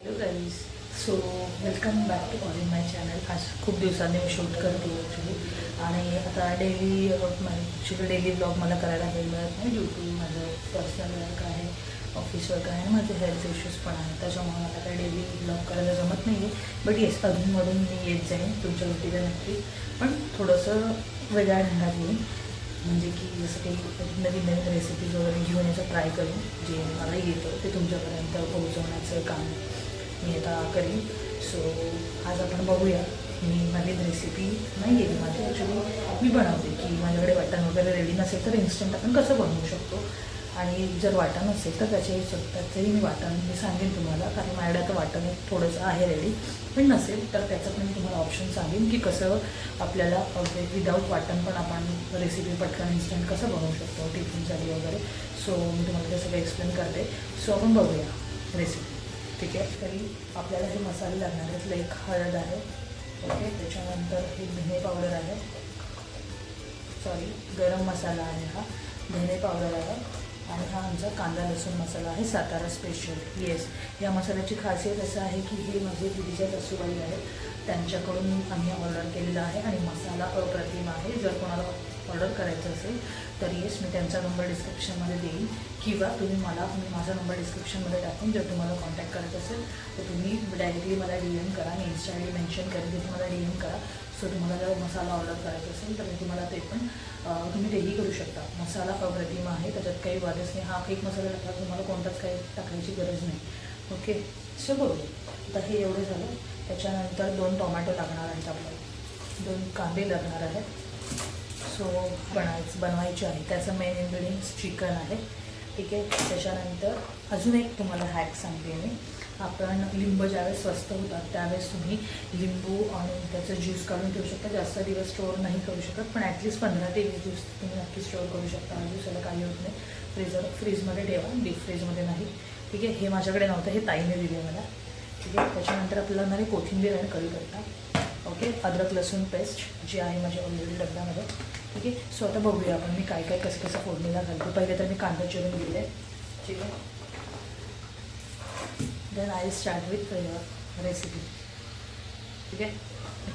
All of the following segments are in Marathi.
Hello guys so welcome back to all in my channel आज खूप दिवसांनी मी शूट करते ॲक्च्युली आणि आता डेली ॲक्च्युली डेली ब्लॉग मला करायला वेळ मिळत नाही ड्यू टू माझं पर्सनल वर्क आहे ऑफिस वर्क आहे आणि माझे हेल्थ इश्यूज पण आहेत. त्याच्यामुळे मला काही डेली ब्लॉग करायला जमत नाही आहे बट येस अधूनमधून मी येत जाईन तुमच्या भेटीला नक्की. पण थोडंसं वेगळ्या ढंगात येईन. म्हणजे की जसं काही नवीन नवीन रेसिपीज वगैरे घेऊन याचं ट्राय करून जे मला येतं ते तुमच्यापर्यंत पोहोचवण्याचं काम. मी आता करीन. सो आज आपण बघूया. मी नवीन रेसिपी नाही आहे माझी ॲक्च्युली मी बनवते की माझ्याकडे वाटण वगैरे रेडी नसेल तर इन्स्टंट आपण कसं बनवू शकतो? आणि जर वाटण असेल तर त्याचे त्याचंही मी वाटण मी सांगेन तुम्हाला कारण माझ्याकडे आता वाटण एक थोडंसं आहे रेडी पण नसेल तर त्याचं पण मी तुम्हाला ऑप्शन सांगेन की कसं आपल्याला विदाऊट वाटण पण आपण रेसिपी पटकन इन्स्टंट कसं बनवू शकतो टिफिनसाठी वगैरे. सो मी तुम्हाला ते सगळं एक्सप्लेन करते. सो आपण बघूया रेसिपी ठीक आहे तरी आपल्याला हे मसाले लागणार आहेत लाईक हळद आहे. ओके त्याच्यानंतर हे धने पावडर आहे. सॉरी गरम मसाला आहे हा. धने पावडर आहे. आणि हा आमचा कांदा लसूण मसाला आहे सातारा स्पेशल येस या मसाल्याची खासियत असं आहे की हे माझे दिदीच्या सासूबाई आहेत. त्यांच्याकडून आम्ही ऑर्डर केलेला आहे आणि मसाला अप्रतिम आहे. जर कोणाला ऑर्डर करायचं असेल तर येस मी त्यांचा नंबर डिस्क्रिप्शनमध्ये देईन. किंवा तुम्ही मला मी माझा नंबर डिस्क्रिप्शनमध्ये टाकून जर तुम्हाला कॉन्टॅक्ट करायचं असेल तर तुम्ही डायरेक्टली मला डी एम करा. मी इन्स्टा आय डी मेन्शन करेन तिथे मला डी एम करा. सो तुम्हाला जर मसाला ऑर्डर करायचा असेल तर मी तुम्हाला ते पण तुम्ही तेही करू शकता. मसाला अप्रतिम आहे त्याच्यात काही वादच नाही. हा एक मसाला टाकला तुम्हाला कोणताच काही टाकायची गरज नाही. ओके सो बघूया आता हे एवढं झालं. त्याच्यानंतर दोन टोमॅटो लागणार आहेत आपल्याला. दोन कांदे लागणार आहेत. सो बनायचं बनवायचे आहे. त्याचं मेन इन्ग्रेडियंट्स चिकन आहे. ठीक आहे? त्याच्यानंतर अजून एक तुम्हाला हॅक सांगते मी. आपण लिंब ज्यावेळेस स्वस्त होतात त्यावेळेस तुम्ही लिंबू आणि त्याचं ज्यूस काढून ठेवू शकता. जास्त दिवस स्टोअर नाही करू शकत पण ॲटलिस्ट पंधरा ते वीस दिवस तुम्ही नक्की स्टोअर करू शकता. म्हणजे हा ज्यूसाला काही होत नाही. फ्रीजर फ्रीजमध्ये ठेवा. डीप फ्रीजमध्ये नाही. ठीक आहे? हे माझ्याकडे नव्हतं. हे ताईने दिले मला. ठीक आहे त्याच्यानंतर आपल्याला लागणार आहे कोथिंबीर आणि कढीपत्ता ओके अद्रक लसूण पेस्ट जी आहे माझ्या ऑलरेडी डब्यामध्ये. ठीक आहे सो आता बघूया आपण मी काय काय कसं कसं फोडणीला घालतो. पहिले तर मी कांदा चिरून दिले ठीक आहे? Then I start with recipe ठीक आहे?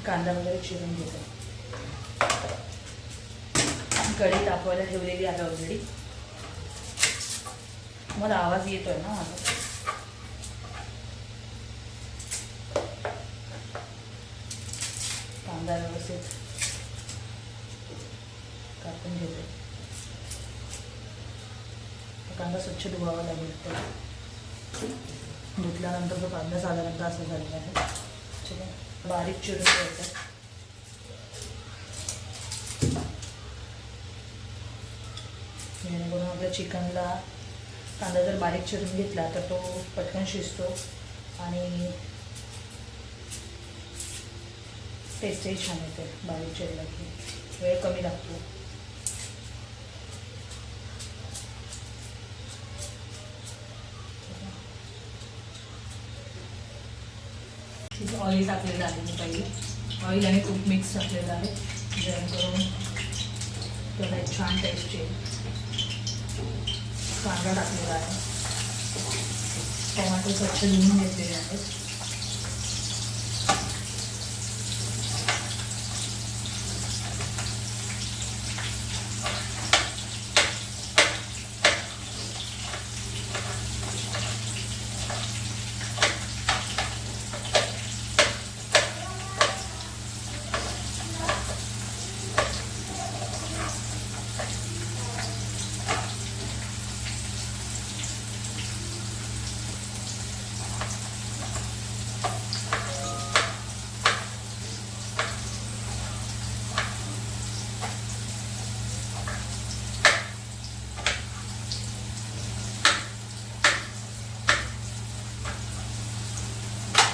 कांदा वगैरे चिरून घेते. कढी तापवायला ठेवलेली आहे ऑलरेडी मला आवाज येतो आहे ना माझा कांदा व्यवस्थित कापून घेते हा कांदा स्वच्छ धुवावा लागेल त्याला. धुतल्यानंतर तो कांदा साधारणतः असं झालेला आहे. ठीक आहे? बारीक चिरून घ्यायचा. जेणेकरून आपल्या चिकनला कांदा जर बारीक चिरून घेतला तर तो पटकन शिजतो आणि टेस्टही छान येते बारीक चिरला की. वेळ कमी लागतो. ऑइल पहिले. ऑइल आणि तूप मिक्स टाकलेलं आहे. जेणेकरून छान टेस्ट येईल. कांदा टाकलेला आहे. टोमॅटो स्वच्छ धुवून घेतलेले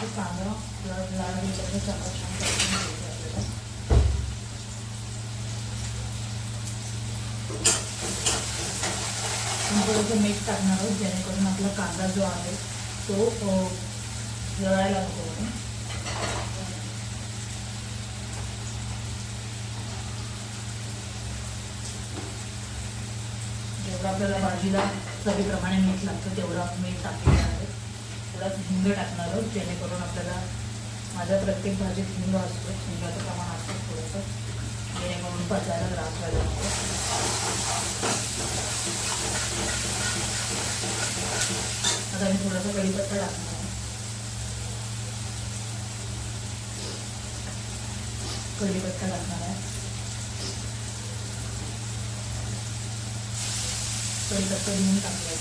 हे कांदा लाल लाल चांगला छान आपल्याला थोडंसं मीठ टाकणार आहोत जेणेकरून आपला कांदा जो आहे तो जळायला नको म्हणून. जेवढं आपल्याला भाजीला चवीप्रमाणे मीठ लागतं तेवढं मीठ टाकलेलं आहे थोडाच हिंग टाकणार आहोत जेणेकरून आपल्याला माझ्या प्रत्येक भाजीत हिंग असतो हिंगाचं प्रमाण असतं थोडंसं. जेणेकरून पचायला त्रास व्हायला नको. आता मी थोडासा कढीपत्ता टाकणार आहे. कढीपत्ता टाकणार आहे. कढीपत्ता घेऊन टाकलाय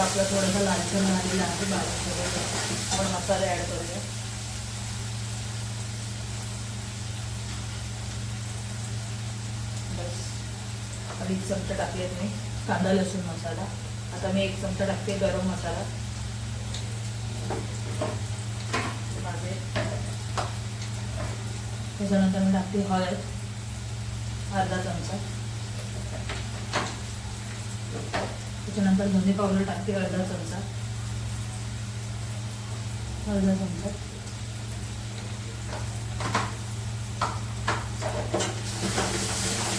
आपला थोडासा लालसर झालेला आहे बारीक केलेला. आपण मसाले ॲड करूया एक चमचे टाकलेत मी कांदा लसूण मसाला. आता मी एक चमचा टाकते गरम मसाला. माझे. त्याच्यानंतर मी टाकते हळद अर्धा चमचा. त्याच्यानंतर धने पावडर टाकते अर्धा चमचा. अर्धा चमचा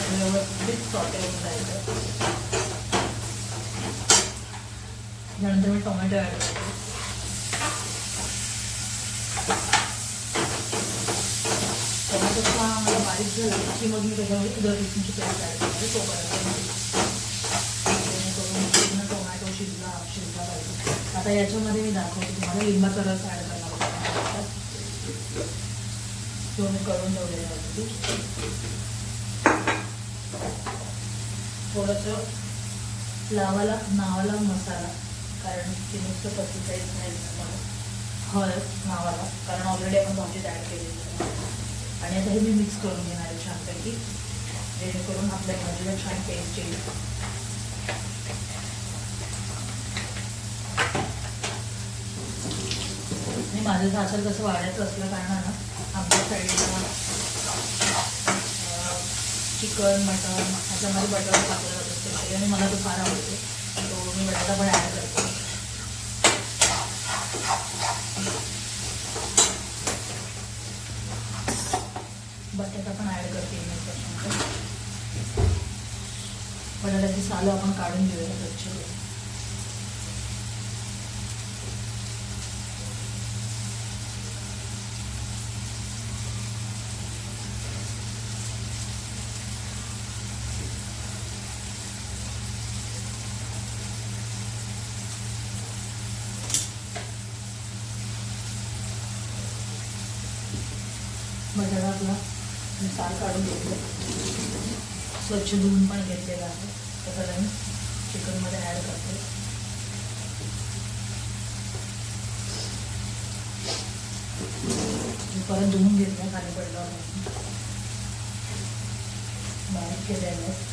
आणि व्यवस्थित सॉटे होऊन जायचं त्यानंतर मी टोमॅटो ॲड करते टोमॅटो हा मला बारीक झाला की मग मी त्याच्यामध्ये उदर लसूणची पेस्ट ॲड करते तोपर्यंत जेणेकरून पूर्ण टोमॅटो शिजला शिजला पाहिजे आता याच्यामध्ये मी दाखवते तुम्हाला लिंबाचा रस ॲड करणार तो मी करून ठेवलेला होती थोडंसं लावाला नावाला मसाला. कारण ते नुसतं पस्तीस नाही मला हळद नावाला. कारण ऑलरेडी आपण भाजीत ॲड केलेली आणि आता हे मी मिक्स करून घेणार आहे छानपैकी. जेणेकरून आपल्या भाजीला छान टेस्ट येईल. आणि माझं सासर कसं वाढायचं असलं कारणानं आमच्या साईडला चिकन मटन ह्याच्यामध्ये बटर टाकलं जातं स्पेशली आणि मला तो फार आवडतो. तो मी बटाटा पण ॲड करते. बटाटा पण ॲड करते मी त्याच्यामध्ये. बटाट्याची सालं आपण काढून घेऊया स्वच्छ बटाटा आपला मी साल काढून घेतलं. स्वच्छ धुवून पण घेतलेलं आहे. त्याचा मी चिकनमध्ये ॲड करते परत धुवून घेतलं खाली पडलं बारीक केलेलं आहे.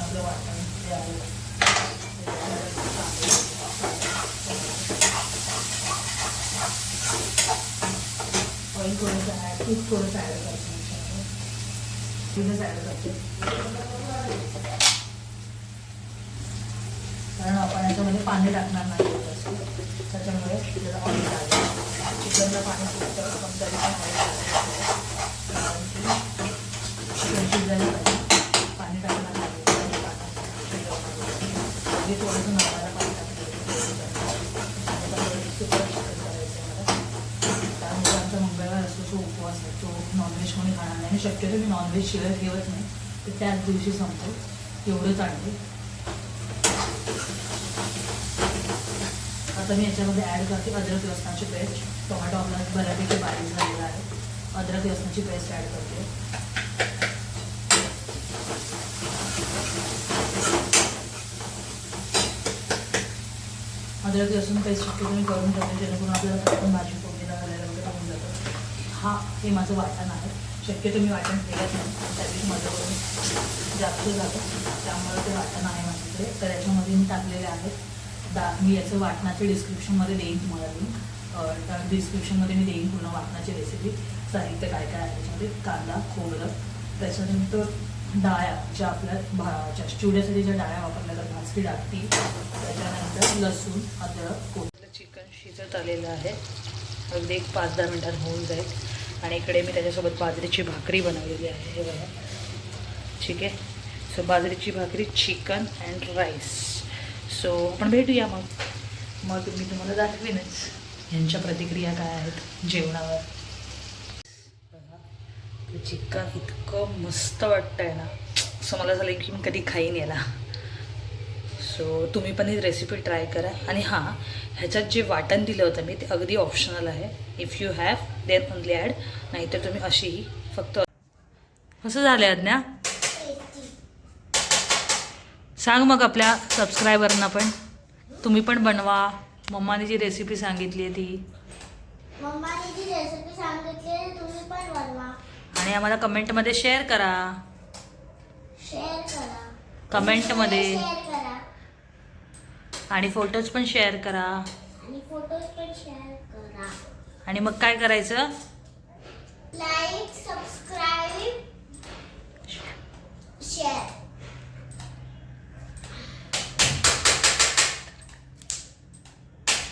आपलं वाटण ते आहे ऑइल थोडंसं ॲड तूप थोडंसं ॲड करते तिथंच ॲड करते कारण आपण याच्यामध्ये पाणी टाकणार नाही त्याच्यामुळे आपल्याला ऑइल लागेल. चिकनला पाणी सुद्धा पण तरी पण ऑइल लागेल कारण की चिकन शिजायला पाहिजे पाणी टाकणार नाही पाणी टाकणार शिजवणार म्हणजे थोडंसं नवायला पाणी टाकलं आणि त्याच्यामध्ये सुकं चिकन करायचं आहे मला त्यामुळे आमचा मंगळवार असतो तो उपवास आहे तो नॉनव्हेज कोणी खाणार नाही आणि शक्यतो मी नॉनव्हेज शिवाय ठेवत नाही. तर त्याच दिवशी संपतो. एवढंच आणते. आता मी याच्यामध्ये ॲड करते अद्रक लसणाची पेस्ट टोमॅटो आपला बऱ्यापैकी बारीक झालेला आहे. अद्रक लसणाची पेस्ट ॲड करते. अद्रक लसूण पेस्ट शक्यतो मी करून ठेवते जेणेकरून आपल्याला भाजी फोडणीला घालायला वगैरे होऊन जातं. हा हे माझं वाटण आहे. शक्यतो मी वाटण ठेवत नाही. त्या दिवशी माझ्याकडून जास्त जातं त्यामुळे ते वाटण आहे माझ्याकडे. तर याच्यामध्ये मी टाकलेले आहेत. दा मी याचं वाटणाचे डिस्क्रिप्शनमध्ये देईन तुम्हाला लिंक डिस्क्रिप्शनमध्ये मी देईन पूर्ण वाटणाची रेसिपी साहित्य काय काय आहे त्याच्यामध्ये. कांदा खोबरं. त्याच्यानंतर डाळ्या ज्या आपल्या भाच्या चिवड्यासाठी ज्या डाळ्या वापरल्या जातात भाजकी डाळ ती. त्याच्यानंतर लसूण अद्रक कोथलं चिकन शिजत आलेलं आहे. अगदी एक पाच दहा मिनटात होऊन जाईल. आणि इकडे मी त्याच्यासोबत बाजरीची भाकरी बनवलेली आहे हे बघा. ठीक आहे? सो बाजरीची भाकरी चिकन अँड राईस सो आपण भेटूया मग. मग मी तुम्हाला दाखवीनच यांच्या प्रतिक्रिया काय आहेत जेवणावर. बघा चिकन इतकं मस्त वाटतं आहे ना. असं मला झालं की मी कधी खाईन याला. सो तुम्ही पण ही रेसिपी ट्राय करा. आणि हां ह्याच्यात जे वाटण दिलं होतं मी ते अगदी ऑप्शनल आहे. If you have then only add नाहीतर तुम्ही अशीही फक्त कसं झालं आज्ञा. सांग मग आपल्या सबस्क्रायबरना पण. तुम्ही पण बनवा. मम्माने जी रेसिपी सांगितली आहे ती. आणि आम्हाला कमेंटमध्ये शेअर करा. शेअर करा. कमेंटमध्ये आणि फोटोज पण शेअर करा. आणि फोटोज पण शेअर करा. आणि मग काय करायचं? लाईक सबस्क्राईब शेअर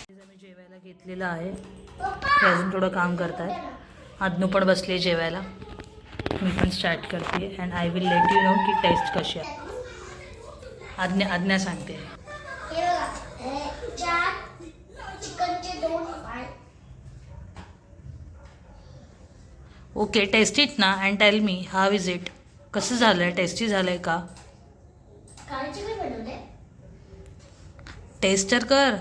मी जेवायला घेतलेलं आहे. हे अजून थोडं काम करतायत. आदनू पण बसली जेवायला. मी पण स्टार्ट करते. And I will let you know की टेस्ट कशी आहे. आज्ञा आज्ञा सांगते हे बघा हे चार चिकनचे दोन पाय ओके टेस्ट इट ना and tell me how is it कसं झालं आहे टेस्टी झालं आहे का टेस्ट तर कर.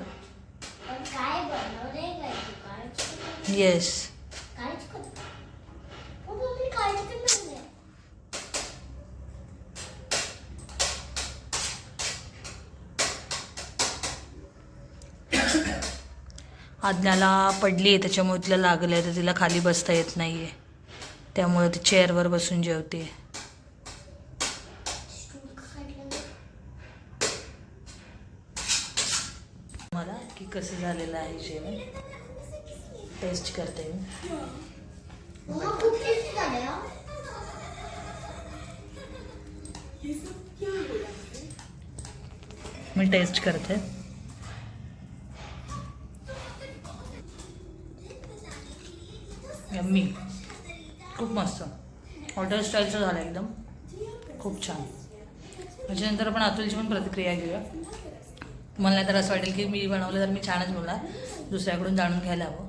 येस हो आज्ञाला पडली आहे त्याच्यामुळे तिला लागलं आहे तर तिला खाली बसता येत नाही आहे त्यामुळे ती चेअरवर बसून जेवते. मला की कसं झालेलं आहे जेवण? टेस्ट करते मी. मी टेस्ट करते. यम्मी खूप मस्त. हॉटेल स्टाईलचं झालं एकदम. खूप छान. त्याच्यानंतर आपण अतुलची पण प्रतिक्रिया घेऊया. मला तर असं वाटेल की मी बनवलं तर मी छानच बोलणार. दुसऱ्याकडून जाणून घ्यायला हवं.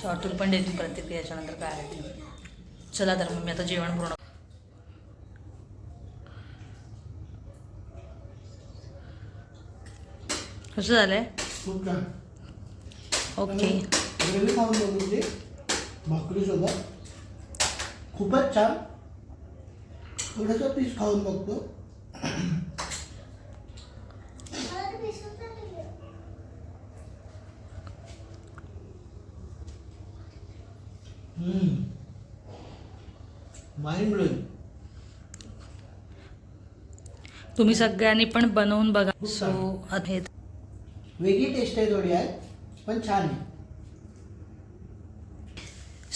सो अतुल पण देतील प्रतिक्रिया याच्यानंतर काय आहे ते. चला तर मग मी आता जेवण पूर्ण कसं झालं आहे खूप छान. ओके ग्रेव्ही खाऊन बघू ते भाकरीसोबत खूपच छान. थोडंसं पीस खाऊन बघतो. माइंड ब्लोईंग तुम्ही सगळ्यांनी पण बनवून बघा. सो. हे वेगळी टेस्ट आहे थोडी आहे पण छान आहे.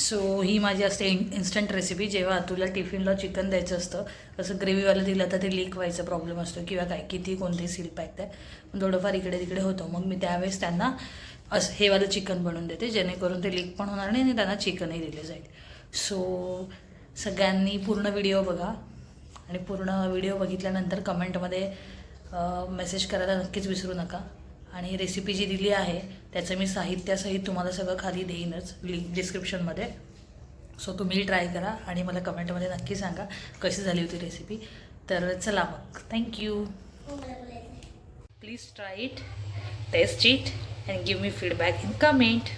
सो ही माझी असते इन इन्स्टंट रेसिपी जेव्हा तुला टिफिनला चिकन द्यायचं असतं असं ग्रेव्हीवालं दिलं तर ते लीक व्हायचा प्रॉब्लेम असतो किंवा काय किती कोणते सील पॅक आहे. पण थोडंफार इकडे तिकडे होतं. मग मी त्यावेळेस त्यांना असं हे वालं चिकन बनवून देते जेणेकरून ते लीक पण होणार नाही आणि त्यांना चिकनही दिले जाईल. सो सगळ्यांनी पूर्ण व्हिडिओ बघा. आणि पूर्ण व्हिडिओ बघितल्यानंतर कमेंटमध्ये मेसेज करायला नक्कीच विसरू नका. आणि रेसिपी जी दिली आहे त्याचं मी साहित्यासहित तुम्हाला सगळं खाली देईनच लिंक डिस्क्रिप्शनमध्ये सो तुम्ही ट्राय करा आणि मला कमेंटमध्ये नक्की सांगा कशी झाली होती रेसिपी तर चला मग. Thank you please try it taste it and give me feedback in comment